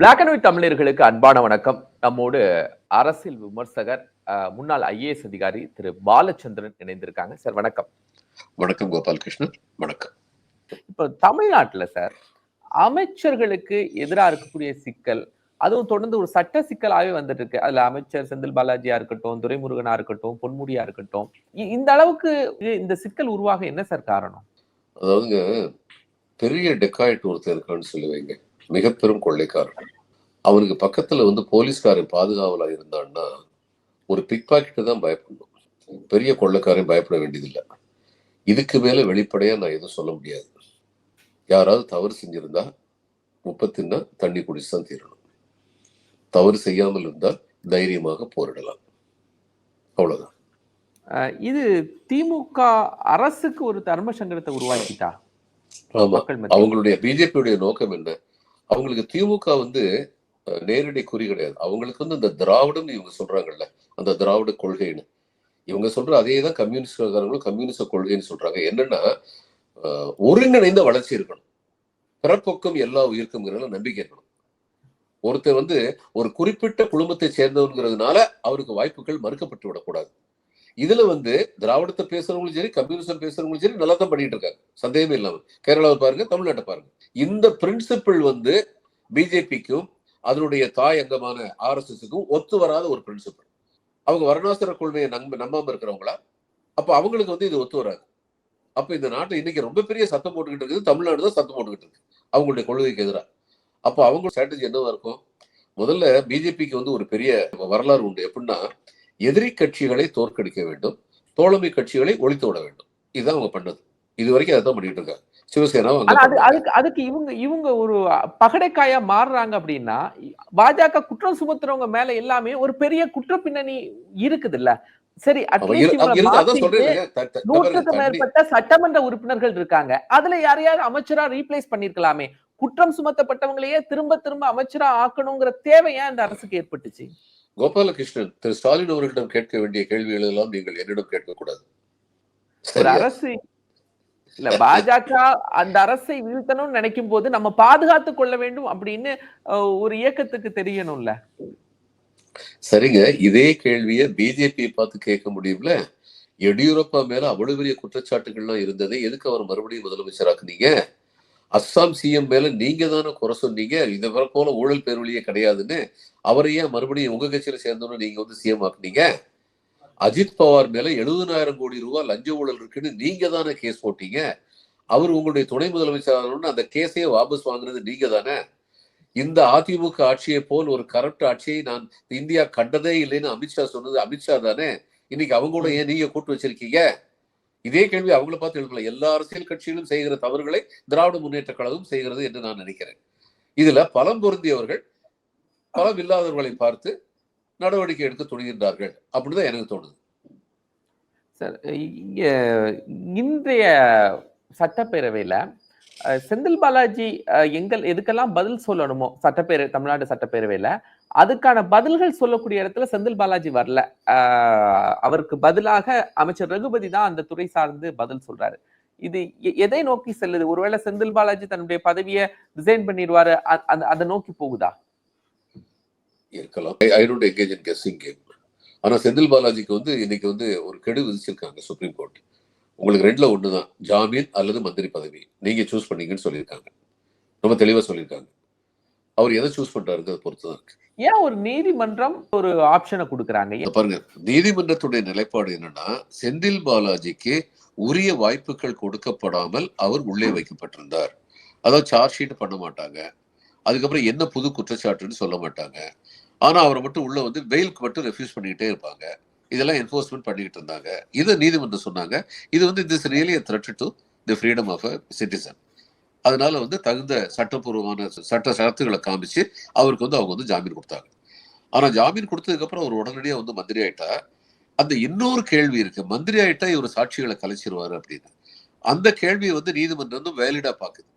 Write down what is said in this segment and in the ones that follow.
Black and white தமிழர்களுக்கு அன்பான வணக்கம். நம்மோடு அரசியல் விமர்சகர் முன்னாள் ஐஏஎஸ் அதிகாரி திரு பாலச்சந்திரன் இணைந்திருக்காங்க. சார் வணக்கம். வணக்கம் கோபாலகிருஷ்ணன். வணக்கம். இப்ப தமிழ்நாட்டுல சார் அமைச்சர்களுக்கு எதிராக இருக்கக்கூடிய சிக்கல் அதுவும் தொடர்ந்து ஒரு சட்ட சிக்கலாவே வந்துட்டு இருக்கு அதுல அமைச்சர் செந்தில் பாலாஜியா இருக்கட்டும் துரைமுருகனா இருக்கட்டும் பொன்முடியா இருக்கட்டும் இந்த அளவுக்கு இந்த சிக்கல் உருவாக என்ன சார் காரணம்? அதாவதுங்க பெரிய டெக்காய்ட் ஒருத்தர் இருக்கான்னு சொல்லுவீங்க. மிக பெரும் கொள்ளைக்காரன். அவனுக்கு பக்கத்துல வந்து போலீஸ்காரன் பாதுகாவலா இருந்தான்னா ஒரு பிக் பாக்கெட்டு தான் பயப்படணும். பெரிய கொள்ளைக்காரன் பயப்பட வேண்டியதில்லை. இதுக்கு மேல வெளிப்படையா நான் எதுவும் சொல்ல முடியாது. யாராவது தவறு செஞ்சிருந்தா முப்பத்தின்னா தண்ணி குடிச்சு தான் தீரணும். தவறு செய்யாமல் இருந்தால் தைரியமாக போரிடலாம். அவ்வளவுதான். இது திமுக அரசுக்கு ஒரு தர்ம சங்கடத்தை உருவாக்கிட்டா? ஆமா. அவங்களுடைய பிஜேபியுடைய நோக்கம் என்ன? அவங்களுக்கு திமுக வந்து நேரடி குறி கிடையாது. அவங்களுக்கு வந்து இந்த திராவிடம் இவங்க சொல்றாங்கல்ல அந்த திராவிட கொள்கைன்னு. இவங்க சொல்ற அதே தான் கம்யூனிஸ்ட்காரங்களும் கம்யூனிஸ்ட கொள்கைன்னு சொல்றாங்க. என்னன்னா ஒருங்கிணைந்த வளர்ச்சி இருக்கணும். பிறப்பொக்கம் எல்லா உயிர்க்கும்ங்கிறதுல நம்பிக்கை இருக்கணும். ஒருத்தர் வந்து ஒரு குறிப்பிட்ட குடும்பத்தை சேர்ந்தவங்கிறதுனால அவருக்கு வாய்ப்புகள் மறுக்கப்பட்டு விடக்கூடாது. இதுல வந்து திராவிடத்தை பேசுறவங்களும் சரி கம்யூனிசம் பேசுறவங்களும் சரி நல்லா தான் பண்ணிட்டு இருக்காங்க சந்தேகமே இல்லாம. கேரளாவை பாருங்க தமிழ்நாட்டை பாருங்க. இந்த பிரின்சிபிள் வந்து பிஜேபிக்கும் அதனுடைய தாய் அங்கமான ஆர்எஸ்எஸ்க்கும் ஒத்து வராத ஒரு பிரின்சிபிள் அவங்க வர்ணாசிர கொள்கையை நம்ப நம்பாம இருக்கிறவங்களா? அப்ப அவங்களுக்கு வந்து இது ஒத்து வராது. அப்ப இந்த நாட்டை இன்னைக்கு ரொம்ப பெரிய சத்தம் போட்டுக்கிட்டு இருக்குது. தமிழ்நாடு தான் சத்தம் போட்டுக்கிட்டு இருக்கு. அவங்களுடைய கொள்கைக்கு எதிராக அப்போ அவங்க ஸ்ட்ராட்டஜி என்னவா இருக்கும்? முதல்ல பிஜேபிக்கு வந்து ஒரு பெரிய வரலாறு உண்டு. எப்படின்னா எதிரி கட்சிகளை தோற்கடிக்க வேண்டும் தோழமை கட்சிகளை ஒழித்து விட வேண்டும். இதுதான் அவங்க பண்ணது. இது வரைக்கும் அதை தான் பண்ணிட்டு இருக்காங்க. பண்ணாங்க. அதுக்கு அதுக்கு இவங்க இவங்க ஒரு பகடைக்காயா மாறுறாங்க அப்படின்னா பாஜக குற்றம் சுமத்துறவங்க மேல எல்லாமே ஒரு பெரிய குற்ற பின்னணி இருக்குது இல்ல சரி அதான் நூற்றுக்கு மேற்பட்ட சட்டமன்ற உறுப்பினர்கள் இருக்காங்க. அதுல யாரையாவது அமைச்சரா ரீப்ளேஸ் பண்ணிருக்கலாமே? குற்றம் சுமத்தப்பட்டவங்களையே திரும்ப திரும்ப அமைச்சரா ஆக்கணுங்கிற தேவை ஏன் இந்த அரசுக்கு ஏற்பட்டுச்சு? கோபாலகிருஷ்ணன் திரு ஸ்டாலின் அவர்களிடம் கேட்க வேண்டிய கேள்விகள் எல்லாம் நீங்கள் என்னிடம் கேட்கக்கூடாது. ஒரு? அரசு இல்ல பாஜக அந்த அரசை வீழ்த்தணும்னு நினைக்கும் போது நம்ம பாதுகாத்து கொள்ள வேண்டும் அப்படின்னு ஒரு இயக்கத்துக்கு தெரியணும்ல? சரிங்க. இதே கேள்வியை பிஜேபி பார்த்து கேட்க முடியும்ல? எடியூரப்பா மேல அவ்வளவு பெரிய குற்றச்சாட்டுகள்லாம் இருந்தது. எதுக்கு அவர் மறுபடியும் முதலமைச்சராக்குனீங்க? அஸ்ஸாம் சிஎம் மேல நீங்க தானே குறை சொன்னீங்க. இதை போல ஊழல் பேர்வழியே கிடையாதுன்னு அவரை ஏன் மறுபடியும் உங்க கட்சியில சேர்ந்தோன்னு நீங்க வந்து சிஎம் ஆக்குனீங்க? அஜித் பவார் மேல எழுபதாயிரம் கோடி ரூபாய் லஞ்ச ஊழல் இருக்குன்னு நீங்க தானே கேஸ் போட்டீங்க. அவர் உங்களுடைய துணை முதலமைச்சர் அந்த கேஸையே வாபஸ் வாங்குனது நீங்க தானே இந்த அதிமுக ஆட்சியை போல் ஒரு கரப்ட் ஆட்சியை நான் இந்தியா கண்டதே இல்லைன்னு அமித்ஷா சொன்னது அமித்ஷா தானே? இன்னைக்கு அவங்க கூட ஏன் நீங்க கூட்டு வச்சிருக்கீங்க? இதே கேள்வி அவங்கள பார்த்து எழுப்பல எல்லா அரசியல் கட்சிகளும் செய்கிற தவறுகளை திராவிட முன்னேற்ற கழகம் செய்கிறது என்று நான் நினைக்கிறேன். இதுல பலம் பொருந்தியவர்கள் பலம் இல்லாதவர்களை பார்த்து நடவடிக்கை எடுக்க துணிகின்றார்கள் அப்படிதான் எனக்கு தோணுது. சார் இன்றைய சட்டப்பேரவையில அஹ், செந்தில் பாலாஜி எங்கள் எதுக்கெல்லாம் பதில் சொல்லணுமோ சட்டப்பேரவை தமிழ்நாடு சட்டப்பேரவையில அதுக்கான பதில்கள் சொல்லக்கூடிய இடத்துல செந்தில் பாலாஜி வரல. அவருக்கு பதிலாக அமைச்சர் ரகுபதி தான் அந்த துறை சார்ந்து பதில் சொல்றாரு. இது எ- எதை நோக்கி செல்லுது? ஒருவேளை செந்தில் பாலாஜி தன்னுடைய பதவியை டிசைன் பண்ணிடுவாரு அதை நோக்கி போகுதா? இருக்கலாம். I don't engage in guessing game ஆனா செந்தில் பாலாஜிக்கு வந்து இன்னைக்கு வந்து ஒரு கெடு விதிச்சிருக்காங்க சுப்ரீம் கோர்ட் உங்களுக்கு ரெண்டுல ஒண்ணுதான். ஜாமீன் அல்லது மந்திரி பதவி. நீங்க சூஸ் பண்ணீங்கன்னு சொல்லியிருக்காங்க. ரொம்ப தெளிவா சொல்லியிருக்காங்க. அவர் எதை சூஸ் பண்றாருங்கிறத பொறுத்து தான் இருக்கு. ஏன் ஒரு நீதிமன்றம் ஒரு ஆப்ஷனை கொடுக்குறாங்க? பாருங்க நீதிமன்றத்துடைய நிலைப்பாடு என்னன்னா செந்தில் பாலாஜிக்கு உரிய வாய்ப்புகள் கொடுக்கப்படாமல் அவர் உள்ளே வைக்கப்பட்டிருந்தார். அதாவது சார்ஜ் ஷீட் பண்ண மாட்டாங்க. அதுக்கப்புறம் என்ன புது குற்றச்சாட்டுன்னு சொல்ல மாட்டாங்க. ஆனா அவரை மட்டும் உள்ள வந்து வெயிலுக்கு மட்டும் ரெஃப்யூஸ் பண்ணிக்கிட்டே இருப்பாங்க. இதெல்லாம் என்ஃபோர்ஸ்மெண்ட் பண்ணிக்கிட்டு இருந்தாங்க. இதை நீதிமன்றம் சொன்னாங்க. இது வந்து this really threat to the freedom of a citizen அதனால வந்து தகுந்த சட்டப்பூர்வமான சட்ட சரத்துகளை காமிச்சு அவருக்கு வந்து அவங்க வந்து ஜாமீன் கொடுத்தாங்க. ஆனா ஜாமீன் கொடுத்ததுக்கு அப்புறம் அவர் உடனடியா வந்து மந்திரி ஆயிட்டா அந்த இன்னொரு கேள்வி இருக்கு. மந்திரி ஆயிட்டா இவர் சாட்சிகளை கலைச்சிருவாரு அப்படின்னு. அந்த கேள்வியை வந்து நீதிமன்றம் வந்து வேலிடா பாக்குது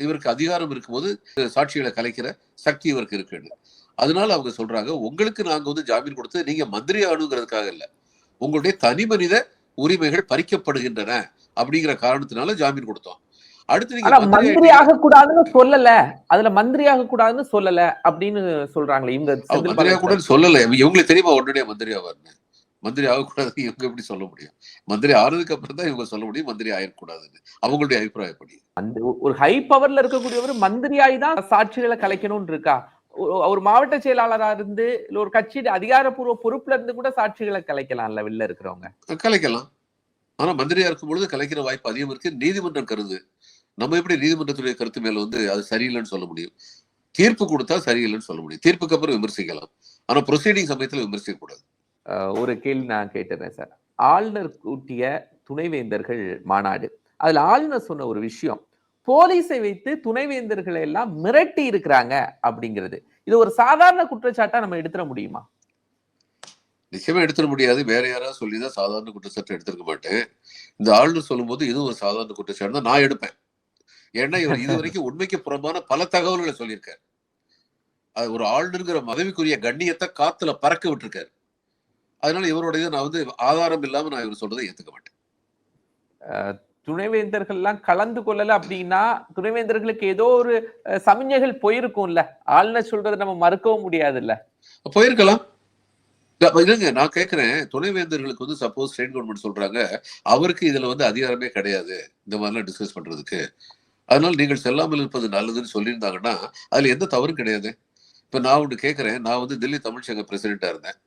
இவருக்கு அதிகாரம் இருக்கும்போது சாட்சிகளை கலைக்கிற சக்தி இவருக்கு இருக்குன்னு. அதனால அவங்க சொல்றாங்க உங்களுக்கு நாங்க வந்து ஜாமீன் கொடுத்து நீங்க மந்திரி ஆணுங்கிறதுக்காக இல்ல. உங்களுடைய தனி மனித உரிமைகள் பறிக்கப்படுகின்றன. அப்படிங்கிற காரணத்தினால ஜாமீன் கொடுத்தோம். அடுத்து மந்திரி. ஆக கூடாதுன்னு சொல்லல. அதுல மந்திரி ஆக கூடாதுன்னு சொல்லல அப்படின்னு சொல்றாங்களே இவங்க மந்திரி ஆகக்கூடாதுன்னு சொல்லல. இவங்களுக்கு தெரியுமா உடனடியா மந்திரி ஆவார்னு? மந்திரி ஆகக்கூடாது இவங்க எப்படி சொல்ல முடியும்? மந்திரி ஆனதுக்கு அப்புறம் தான் இவங்க சொல்ல முடியும் மந்திரி ஆயிடக்கூடாதுன்னு அவங்களுடைய அபிப்பிராயப்படி. அந்த ஒரு ஹை பவர்ல இருக்கக்கூடியவர் மந்திரியாய் தான் சாட்சிகளை கலைக்கணும்னு இருக்கா? ஒரு- ஒரு மாவட்ட செயலாளரா இருந்து இல்ல ஒரு கட்சி அதிகாரப்பூர்வ பொறுப்புல இருந்து கூட சாட்சிகளை கலைக்கலாம்ல வெளில இருக்கிறவங்க? கலைக்கலாம். ஆனா மந்திரியா இருக்கும் பொழுது கலைக்கிற வாய்ப்பு அதிகம் இருக்கு. நீதிமன்றம் கருது. நம்ம எப்படி நீதிமன்றத்துடைய கருத்து மேல வந்து அது சரியில்லைன்னு சொல்ல முடியும்? தீர்ப்பு கொடுத்தா சரியில்லைன்னு சொல்ல முடியும். தீர்ப்புக்கு அப்புறம் விமர்சிக்கலாம். ஆனா ப்ரொசீடிங் சமயத்துல விமர்சிக்க கூடாது. ஒரு கேள்வி நான் கேட்டுறேன் சார் ஆளுநர் கூட்டிய துணைவேந்தர்கள் மாநாடு. அதுல ஆளுநர் சொன்ன ஒரு விஷயம் போலீஸை வைத்து துணைவேந்தர்களை எல்லாம் மிரட்டி இருக்கிறாங்க அப்படிங்கிறது. இது ஒரு சாதாரண குற்றச்சாட்டா நம்ம எடுத்துட முடியுமா? நிச்சயமா எடுத்துட முடியாது. வேற யாராவது சொல்லிதான் சாதாரண குற்றச்சாட்டு எடுத்திருக்க மாட்டேன். இந்த ஆளுநர் சொல்லும்போது இது ஒரு சாதாரண குற்றச்சாட்டு தான் நான் எடுப்பேன். ஏன்னா இவர் இது வரைக்கும் உண்மைக்கு புறம்பான பல தகவல்களை சொல்லியிருக்காரு. அது ஒரு ஆளுநருங்கிற பதவிக்குரிய கண்ணியத்தை காத்துல பறக்க விட்டுருக்காரு. அதனால இவருடைய நான் வந்து ஆதாரம் இல்லாம நான் இவர் சொல்றதை ஏத்துக்க மாட்டேன். துணைவேந்தர்கள் எல்லாம் கலந்து கொள்ளல அப்படின்னா துணைவேந்தர்களுக்கு ஏதோ ஒரு அஹ், சமிஞ்ஞைகள் போயிருக்கும்ல. ஆளுநர் சொல்றதை நம்ம மறுக்கவும் முடியாதுல்ல. போயிருக்கலாம். இல்ல, அப்ப இருங்க நான் கேக்குறேன். துணைவேந்தர்களுக்கு வந்து சப்போஸ் ஸ்டேட் கவர்மெண்ட் சொல்றாங்க அவருக்கு இதுல வந்து அதிகாரமே கிடையாது. இந்த மாதிரிலாம் டிஸ்கஸ் பண்றதுக்கு. அதனால நீங்கள் செல்லாமல் இருப்பது நல்லதுன்னு சொல்லியிருந்தாங்கன்னா அதுல எந்த தவறும் கிடையாது. இப்ப நான் ஒன்று கேட்கறேன். நான் வந்து தில்லி தமிழ்ச்சங்க பிரசிடென்டா இருந்தேன்.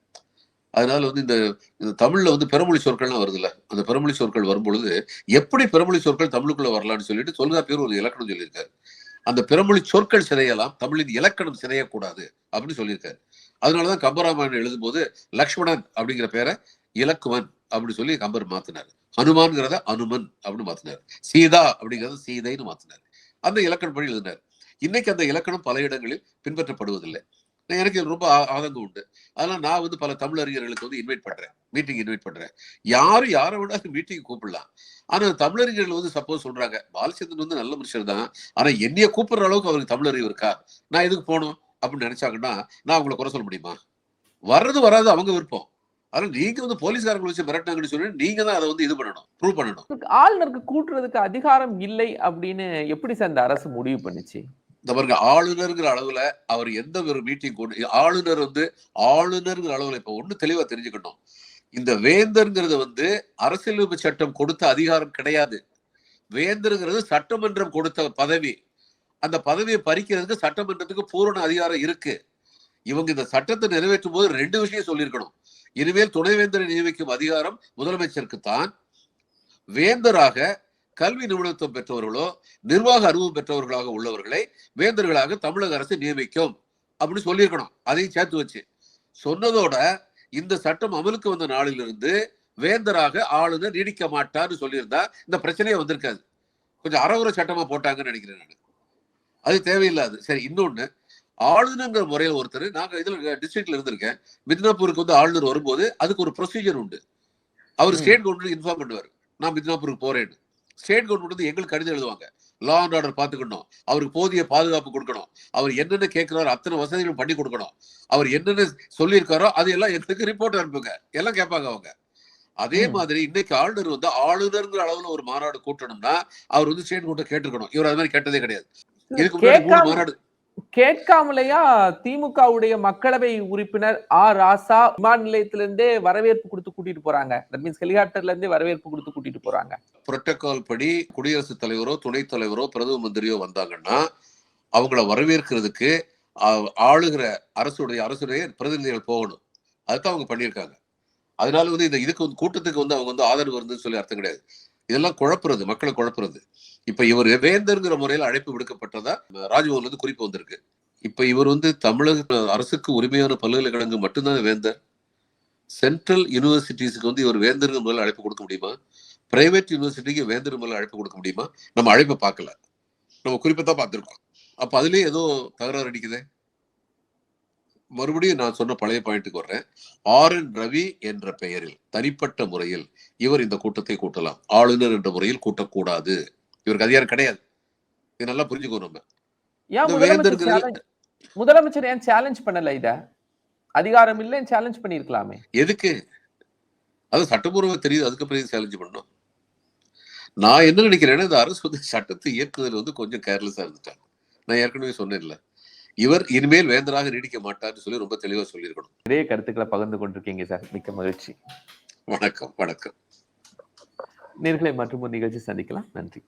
அதனால வந்து இந்த இந்த தமிழ்ல வந்து பெருமொழி சொற்கள்லாம் வருதுல்ல. அந்த பெருமொழி சொற்கள் வரும்பொழுது எப்படி பெருமொழி சொற்கள் தமிழுக்குள்ள வரலாம்னு சொல்லிட்டு தொல்காப்பியர் ஒரு இலக்கணம் சொல்லியிருக்காரு. அந்த பெருமொழி சொற்கள் சிதையலாம் தமிழின் இலக்கணம் சிதையக்கூடாது அப்படின்னு சொல்லியிருக்காரு. அதனாலதான் கம்பராமாயணம் எழுதும்போது லக்ஷ்மணன் அப்படிங்கிற பேரை இலக்குவன் அப்படின்னு சொல்லி கம்பர் மாத்தினார். அனுமான்கிறத அனுமன் அப்படின்னு மாத்தினார். சீதா அப்படிங்கிறத சீதைன்னு மாத்தினார். அந்த இலக்கணப்படி எழுதினார். இன்னைக்கு அந்த இலக்கணம் பல இடங்களில் பின்பற்றப்படுவதில்லை. எனக்கு ரொம்ப ஆ- ஆதங்கம் உண்டு. அதனால நான் வந்து பல தமிழ் அறிஞர்களுக்கு வந்து இன்வைட் பண்றேன். மீட்டிங் இன்வைட் பண்றேன். யாரும் யாரை விட மீட்டிங் கூப்பிடலாம். ஆனா தமிழறிஞர்கள் வந்து சப்போஸ் சொல்றாங்க பாலச்சந்திரன் வந்து நல்ல மனுஷர் தான். ஆனா என்னைய கூப்பிடுற அளவுக்கு அவருக்கு தமிழறிவு இருக்கா? நான் எதுக்கு போகணும் அப்படின்னு நினைச்சாங்கன்னா நான் அவங்கள குறை சொல்ல முடியுமா? வர்றது வராது அவங்க விருப்பம். அதனால நீங்க வந்து போலீஸ்காரங்களை வச்சு மிரட்டினாங்கன்னு சொல்லி நீங்க தான் அதை வந்து இது பண்ணணும் ப்ரூவ் பண்ணணும். ஆளுநருக்கு கூட்டுறதுக்கு அதிகாரம் இல்லை அப்படின்னு எப்படி சார் இந்த அரசு முடிவு பண்ணுச்சு? இந்த பாருங்க ஆளுநருங்கிற அளவுல அவர் எந்த ஒரு மீட்டிங் கொண்டு ஆளுநர் வந்து ஆளுநருங்கிற அளவுல இப்ப ஒண்ணு தெளிவா தெரிஞ்சுக்கணும். இந்த வேந்தர்ங்கிறது வந்து அரசியலமைப்பு சட்டம் கொடுத்த அதிகாரம் கிடையாது. வேந்தருங்கிறது சட்டமன்றம் கொடுத்த பதவி. அந்த பதவியை பறிக்கிறதுக்கு சட்டமன்றத்துக்கு பூரண அதிகாரம் இருக்கு. இவங்க இந்த சட்டத்தை நிறைவேற்றும் போது ரெண்டு விஷயம் சொல்லியிருக்கணும். இனிமேல் துணைவேந்தரை நியமிக்கும் அதிகாரம் முதலமைச்சருக்கு தான் வேந்தராக கல்வி நிபுணத்துவம் பெற்றவர்களோ நிர்வாக அனுபவம் பெற்றவர்களாக உள்ளவர்களை வேந்தர்களாக தமிழக அரசு நியமிக்கும். அப்படின்னு சொல்லியிருக்கணும். அதையும் சேர்த்து வச்சு. சொன்னதோட இந்த சட்டம் அமலுக்கு வந்த நாளிலிருந்து வேந்தராக ஆளுநர் நீடிக்க மாட்டார்னு சொல்லியிருந்தா இந்த பிரச்சனையே வந்திருக்காது. கொஞ்சம் அறவுற சட்டமா போட்டாங்கன்னு நினைக்கிறேன் நான். அது தேவையில்லாது. சரி இன்னொன்னு ஆளுநர்ங்கிற முறையில் ஒருத்தர் நாங்க இதுல டிஸ்ட்ரிக்ட்ல இருந்திருக்கேன். மித்னாப்பூருக்கு வந்து ஆளுநர் வரும்போது அதுக்கு ஒரு ப்ரொசீஜர் உண்டு. அவர். ஸ்டேட் கவர்மெண்ட் இன்ஃபார்ம் பண்ணுவார். நான் மித்னாப்பூருக்கு போறேன்னு. ஸ்டேட் கவர்மெண்ட் வந்து எங்களுக்கு கடிதம் எழுதுவாங்க. லா அண்ட் ஆர்டர் பார்த்துக்கணும். அவருக்கு போதிய பாதுகாப்பு கொடுக்கணும். அவர் என்னென்ன கேட்கிறாரோ அத்தனை வசதிகளும் பண்ணி கொடுக்கணும். அவர் என்னென்ன சொல்லியிருக்காரோ அது எல்லாம் எங்களுக்கு ரிப்போர்ட் அனுப்புங்க. எல்லாம் கேட்பாங்க அவங்க. அதே. மாதிரி இன்னைக்கு ஆளுநர் வந்து ஆளுநர்ங்கிற அளவுல ஒரு மாநாடு கூட்டணும்னா அவர் வந்து ஸ்டேட் கூட்ட கேட்டிருக்கணும். இவர் அது மாதிரி கேட்டதே கிடையாது. இதுக்கு முன்னாடி மூணு மாநாடு கேட்காமலையா திமுகவுடைய மக்களவை உறுப்பினர் ஆ. ராசா விமான நிலையத்திலிருந்தே வரவேற்பு கொடுத்து கூட்டிட்டு போறாங்க. தட் மீன்ஸ் ஹெலிகாப்டர்ல இருந்தே வரவேற்பு கொடுத்து கூட்டிட்டு போறாங்க. புரோட்டோகால் படி குடியரசுத் தலைவரோ துணைத் தலைவரோ பிரதம மந்திரியோ வந்தாங்கன்னா அவங்கள வரவேற்கிறதுக்கு ஆளுகிற அரசுடைய அரசுடைய பிரதிநிதிகள் போகணும். அதுதான் அவங்க பண்ணியிருக்காங்க. அதனால வந்து இந்த இதுக்கு வந்து கூட்டத்துக்கு வந்து அவங்க வந்து ஆதரவு வருதுன்னு சொல்லி அர்த்தம் கிடையாது. இதெல்லாம் குழப்புறது மக்களை குழப்புறது. இப்ப இவர் வேந்தர்ங்கிற முறையில் அழைப்பு விடுக்கப்பட்டதா ராஜ்பவன்ல இருந்து குறிப்பு வந்திருக்கு. இப்ப இவர் வந்து தமிழக அரசுக்கு உரிமையான பல்கலைக்கழகம் மட்டும்தான் வேந்தர்? சென்ட்ரல் யூனிவர்சிட்டிஸுக்கு வந்து இவர் வேந்தர்ங்கிற முறையில் அழைப்பு கொடுக்க முடியுமா? பிரைவேட் யூனிவர்சிட்டிக்கு வேந்தர் மேல அழைப்பு கொடுக்க முடியுமா? நம்ம அழைப்பை பார்க்கல. நம்ம குறிப்பை தான் பார்த்துருக்கோம். அப்ப அதுலயே ஏதோ தகராறு அடிக்குதே. மறுபடியும் நான் சொன்ன பழைய பாயிண்ட்டுக்கு வர்றேன். ஆர் என் ரவி என்ற பெயரில் தனிப்பட்ட முறையில் இவர் இந்த கூட்டத்தை கூட்டலாம். ஆளுநர் என்ற முறையில் கூட்டக்கூடாது. இவருக்கு அதிகாரம் கிடையாது. இது நல்லா புரிஞ்சுக்கோ நம்ம. முதலமைச்சர் ஏன் சேலஞ்ச் பண்ணல இத? அதிகாரம் இல்லைன்னு சேலஞ்ச் பண்ணிருக்கலாமே எதுக்கு? அது சட்டப்பூர்வ தெரியுது அதுக்கப்புறம் சேலஞ்ச் பண்ணணும்? நான் என்ன நினைக்கிறேன்னா இந்த அரசு வந்து சட்டத்தை இயக்குதல் வந்து கொஞ்சம் கேர்லெஸ்ஸா இருந்துட்டாங்க. நான் ஏற்கனவே சொன்னேன்ல. இவர் இனிமேல் வேந்தராக நீடிக்க மாட்டார்னு சொல்லி ரொம்ப தெளிவா சொல்லியிருக்கணும். நிறைய கருத்துக்களை பகிர்ந்து கொண்டிருக்கீங்க சார். மிக்க மகிழ்ச்சி. வணக்கம் வணக்கம். நேர்களை மற்றும் ஒரு நிகழ்ச்சி சந்திக்கலாம். நன்றி.